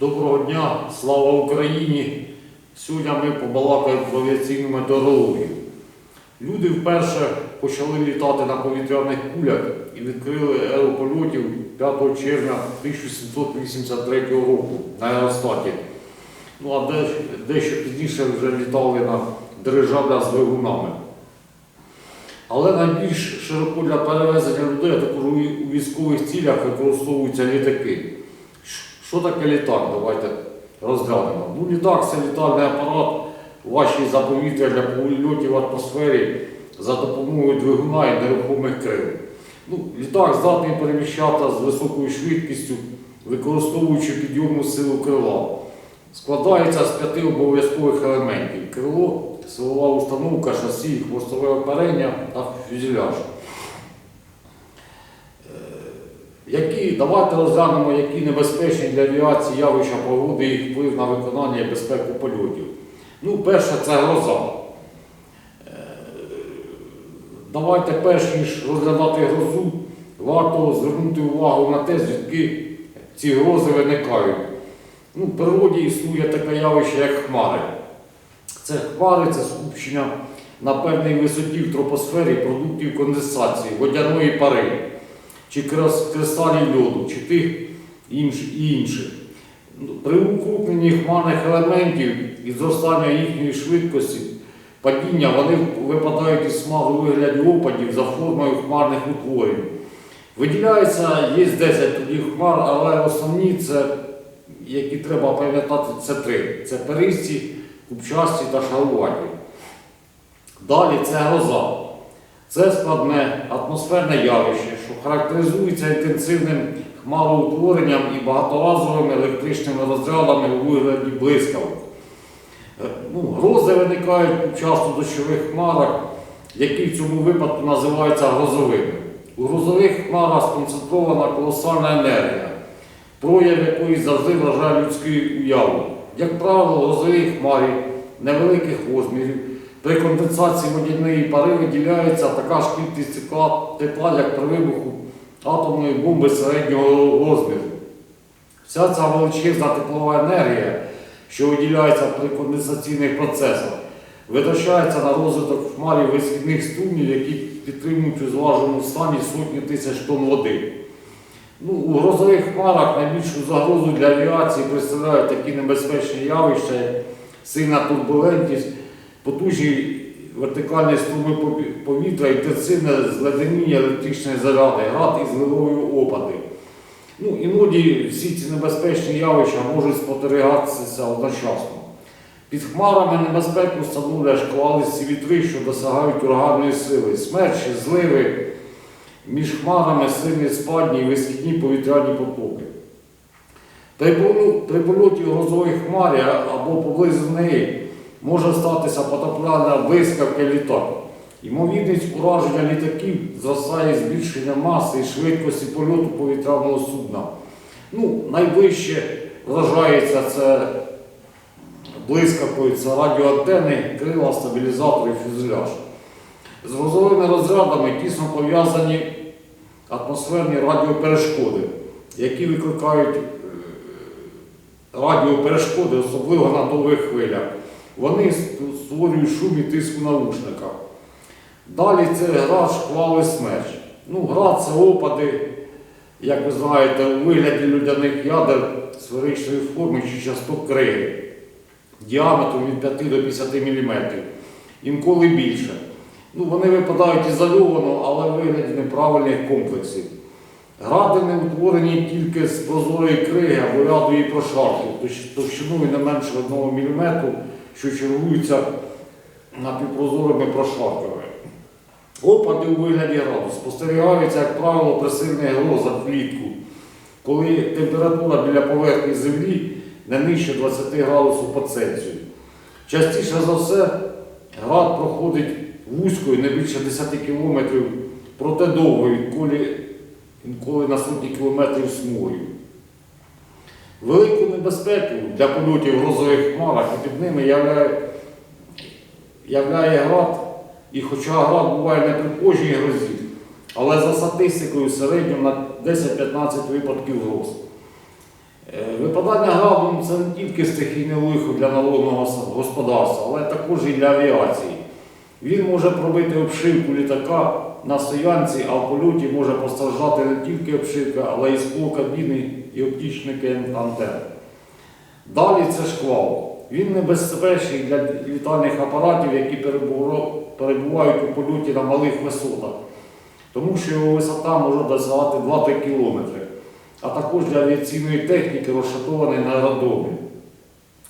Доброго дня, слава Україні! Сьогодні ми побалакаємо про авіаційну метеорологію. Люди вперше почали літати на повітряних кулях і відкрили еру польотів 5 червня 1783 року на аеростаті. Ну а дещо пізніше вже літали на дирижаблях з двигунами. Але найбільш широко для перевезення людей, також у військових цілях використовуються літаки. Що таке літак? Давайте розглянемо. Ну, літак це літальний апарат, важчий за повітря для польотів в атмосфері за допомогою двигуна і нерухомих крил. Ну, літак здатний переміщати з високою швидкістю, використовуючи підйомну силу крила. Складається з п'яти обов'язкових елементів: крило, силова установка, шасі, хвостове оперення та фюзеляж. Які, давайте розглянемо, які небезпечні для авіації явища погоди і вплив на виконання і безпеку польотів. Ну, перше, це гроза. Е, Давайте, перш ніж розглядати грозу, варто звернути увагу на те, звідки ці грози виникають. Ну, в природі існує таке явище, як хмари. Це хмари, це скупчення на певній висоті в тропосфері продуктів конденсації, водяної пари чи кристалів льоду, чи тих інших. При укрупненні хмарних елементів і зростання їхньої швидкості падіння вони випадають із смагу у вигляді опадів за формою хмарних утворень. Виділяється, є 10 тоді хмар, але основні це, які треба пам'ятати, це три. Це перисті, купчасті та шаруваті. Далі це гроза. Це складне атмосферне явище, що характеризується інтенсивним хмароутворенням і багаторазовими електричними розрядами у вигляді блискавок. Е, Ну, грози виникають часто дощових хмарах, які в цьому випадку називаються грозовими. У грозових хмарах сконцентрована колосальна енергія, прояв якої завжди вражає людську уяву. Як правило, грозові хмарі невеликих розмірів. При конденсації водяної пари виділяється така ж кількість тепла, як при вибуху атомної бомби середнього розміру. Вся ця величезна теплова енергія, що виділяється при конденсаційних процесах, витрачається на розвиток хмарів висхідних струмів, які підтримують у зваженому стані сотні тисяч тонн води. Ну, у грозових хмарах найбільшу загрозу для авіації представляють такі небезпечні явища, як сильна турбулентність, потужні вертикальні струми пові- повітря, інтенсивне зледеніння електричної заряди, град і зливові опади. Ну, іноді всі ці небезпечні явища можуть спостерігатися одночасно. Під хмарами небезпеку становлять шквалисті вітри, що досягають ураганної сили, смерчі, зливи, між хмарами сильні спадні і висхідні повітряні потоки. При польоті грозової хмарі або поблизу неї може статися потопляння блискавки літак. Ймовірність ураження літаків зростає з збільшенням маси і швидкості польоту повітряного судна. Ну, найближче вражається це блискавкою, це радіоантени, крила, стабілізатори, фюзеляж. З грозовими розрядами тісно пов'язані атмосферні радіоперешкоди, які викликають е, радіоперешкоди, особливо на довгих хвилях. Вони створюють шум і тиск у наушниках. Далі це град, шквали смерч. Ну, град це опади, як ви знаєте, у вигляді людяних ядер сферичної форми чи часток криги діаметром від 5 до 50 мм, інколи більше. Ну, вони випадають ізольовано, але в вигляді неправильних комплексів. Гради не утворені тільки з прозорої криги або ряду її прошарків, товщиною не менше 1 мм, що чергуються напівпрозорими прошарками. Опади у вигляді граду спостерігаються, як правило, при сильних грозах влітку, коли температура біля поверхні землі не нижче 20 градусів по Цельсію. Частіше за все, град проходить вузькою не більше 10 кілометрів, проте довгою, інколи, інколи на сотні кілометрів смугою. Велику небезпеку для польотів в грозових хмарах і під ними являє, являє град, і хоча град буває не при кожній грозі, але за статистикою в середньому на 10-15 випадків гроз. Е, Випадання граду це не тільки стихійне лихо для народного господарства, але також і для авіації. Він може пробити обшивку літака на стоянці, а в польоті може постраждати не тільки обшивка, але й скло кабіни і оптичники антенн. Далі це шквал. Він небезпечний для літальних апаратів, які перебувають у польоті на малих висотах, тому що його висота може досягати 2-3 кілометри, а також для авіаційної техніки, розшатованої на аеродромі.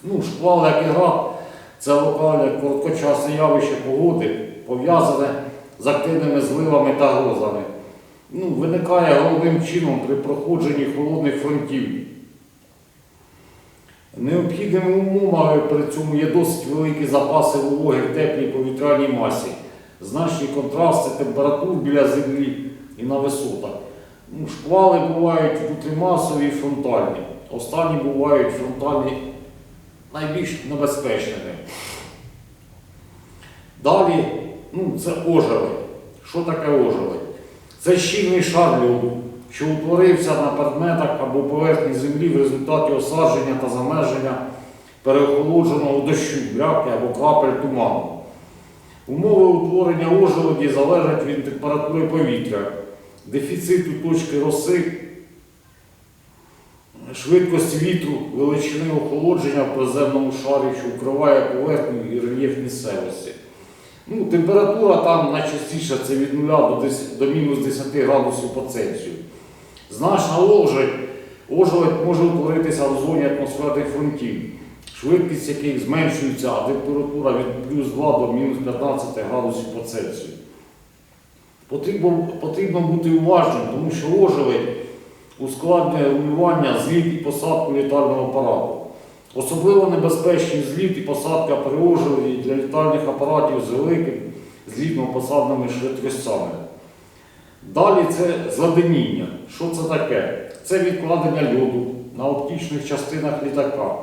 Ну, шквал, як і град, це локальне короткочасне явище погоди, пов'язане з активними зливами та грозами. Ну, виникає головним чином при проходженні холодних фронтів. Необхідними умовами при цьому є досить великі запаси вологи в теплій повітряній масі, значні контрасти температур біля землі і на висотах. Ну, шквали бувають внутрімасові і фронтальні. Останні бувають фронтальні найбільш небезпечними. Далі ну, це ожеледь. Що таке ожеледь? Це щільний шар льоду, що утворився на предметах або поверхні землі в результаті осадження та замерження переохолодженого дощу, бляки або крапель туману. Умови утворення ожеледі залежать від температури повітря, дефіциту точки роси, швидкості вітру, величини охолодження в приземному шарі, що вкриває поверхню і рельєф місцевості. Ну, температура там найчастіше це від 0 до, 10, до мінус 10 градусів по Цельсію. Значна ожеледь, може утворитися в зоні атмосферних фронтів, швидкість яких зменшується, а температура від плюс 2 до мінус 15 градусів по Цельсію. Потрібно, потрібно бути уважним, тому що ожеледь ускладнює руйнування зліт і посадку літального апарату. Особливо небезпечні зліт і посадка при для літальних апаратів з великими злітно-посадними швидкостями. Далі це зладеніння. Що це таке? Це відкладення льоду на оптичних частинах літака,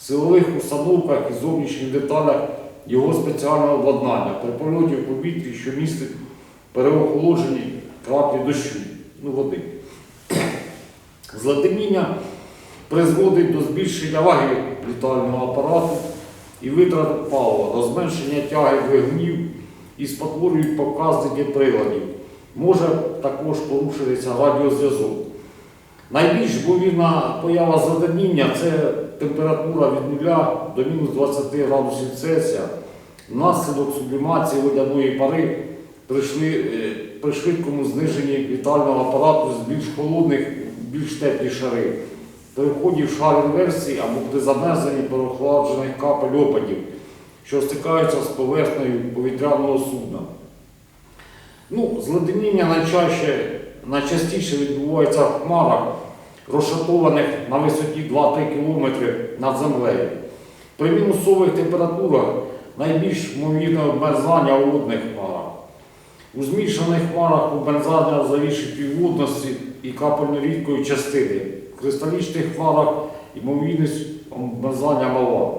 силових установках і зовнішніх деталях його спеціального обладнання при польоті в повітрі, що містить переохолоджені краплі дощу, ну води. Зладеніння призводить до збільшення ваги літального апарату і витрат палива, до зменшення тяги двигунів і спотворюють показники приладів. Може також порушитися радіозв'язок. Найбільш ймовірна поява задиміння це температура від 0 до мінус 20 градусів Цельсія внаслідок сублімації водяної пари е, при швидкому зниженні літального апарату з більш холодних більш теплі шари, при вході в шар інверсії або при замерзанні переохолоджених капель опадів, що стикаються з поверхнею повітряного судна. Ну, зледеніння найчаще, найчастіше відбувається в хмарах, розшатованих на висоті 2-3 км над землею. При мінусових температурах найбільш ймовірне обмерзання у водних хмарах. У змішаних хмарах обмерзання завішить півводності і капельно-рідкої частини. В кристалічних хмарах ймовірність обмерзання мала.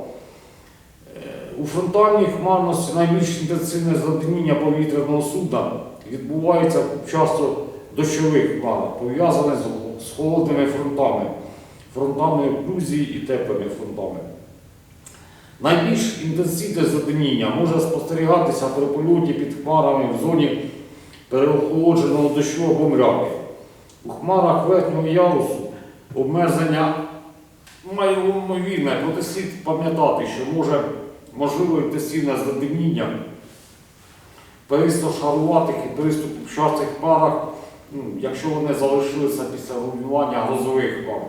Е, У фронтальній хмарності найбільш інтенсивне зладеніння повітряного судна відбувається часто дощових хмарах, пов'язане з, холодними фронтами, фронтами оклюзії і теплими фронтами. Найбільш інтенсивне зладеніння може спостерігатися при польоті під хмарами в зоні переохолодженого дощу або мряки. У хмарах верхнього ярусу обмерзання має ймовірне, проте слід пам'ятати, що може можливо інтенсивне задиміння шаруватих і периступчастих парах, ну, якщо вони залишилися після руйнування грозових пар.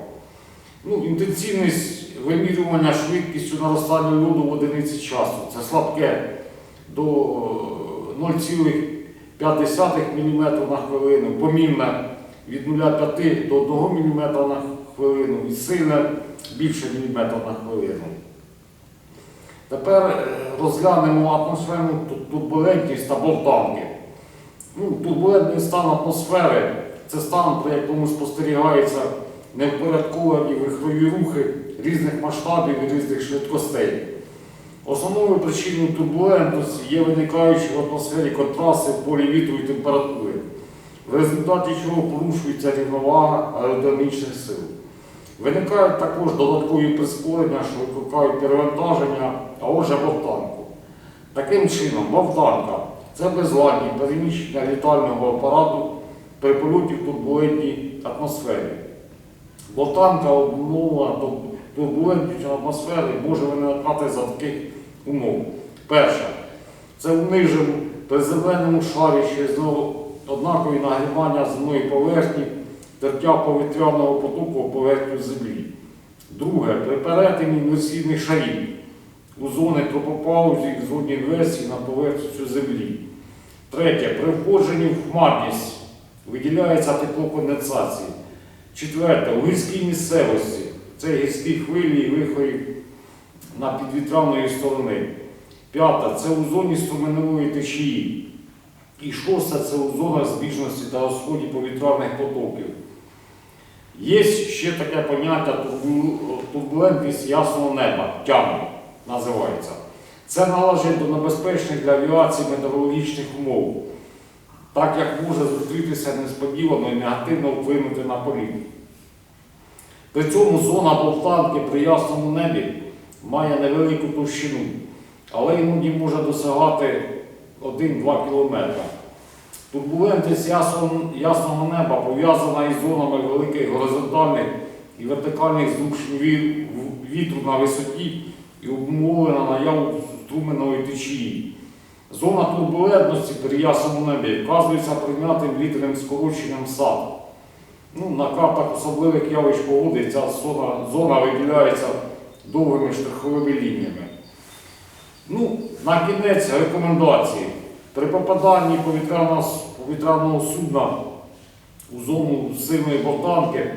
Ну, інтенсивність вимірювання швидкістю наростання льоду в одиниці часу. Це слабке. До е, 0,5 мм на хвилину, помінне від 0,5 до 1 мм на хвилину і сильне більше міліметра на хвилину. Тепер е, розглянемо атмосферну турбулентність та болтанки. Ну, турбулентний стан атмосфери це стан, при якому спостерігаються невпорядковані вихрові рухи різних масштабів і різних швидкостей. Основною причиною турбулентності є виникаючі в атмосфері контрасти в полі вітру і температури, в результаті чого порушується рівновага аеродинамічних сил. Виникають також додаткові прискорення, що викликають перевантаження, а отже бовтанку. Таким чином, бовтанка це безладні переміщення літального апарату при польоті в турбулентній атмосфері. Бовтанка обумовлена тур- турбулентністю атмосфери може виникати за таких умов. Перше, це в нижньому приземленому шарі через однакові нагрівання земної поверхні, тертя повітряного потоку в поверхню землі. Друге, при перетині інверсійних шарів у зони тропопаузі в зоні інверсії на поверхню землі. Третє, при входженні в хмарність виділяється теплоконденсація. Четверте, у гірській місцевості це гірські хвилі і виходи на підвітряної сторони. П'яте це у зоні струменевої течії. І шосте це у зонах збіжності та розході повітряних потоків. Є ще таке поняття турбулентність ясного неба, тями називається. Це належить до небезпечних для авіації метеорологічних умов, так як може зустрітися несподівано і негативно вплинути на політ. При цьому зона бовтанки при ясному небі має невелику товщину, але іноді може досягати 1-2 км. Турбулентність ясного, неба пов'язана із зонами великих горизонтальних і вертикальних зрушень вітру на висоті і обумовлена наяву струменої течії. Зона турбулентності при ясному небі вказується прийнятим вітряним скороченням САД. Ну, на картах особливих явищ погоди ця зона, зона виділяється довгими штриховими лініями. Ну, на кінець рекомендації. При попаданні повітряного, судна у зону сильної бортанки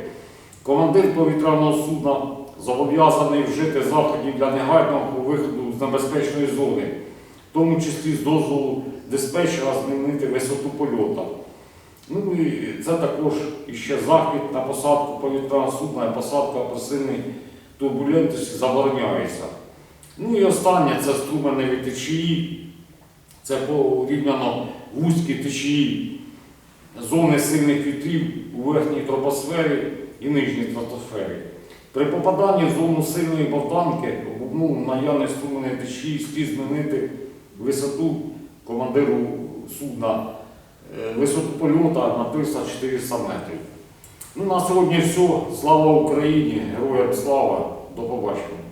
командир повітряного судна зобов'язаний вжити заходів для негайного виходу з небезпечної зони, в тому числі з дозволу диспетчера змінити висоту польоту. Ну і це також іще захід на посадку повітряного судна і посадка при сильній турбулентності забороняється. Ну і останнє це струмени від течії. Це порівняно вузькі течії зони сильних вітрів у верхній тропосфері і нижній стратосфері. При попаданні в зону сильної бовтанки ну, наявність струмної течії слід змінити висоту командиру судна, е, висоту польота на 300-400 метрів. Ну, на сьогодні все. Слава Україні! Героям слава! До побачення!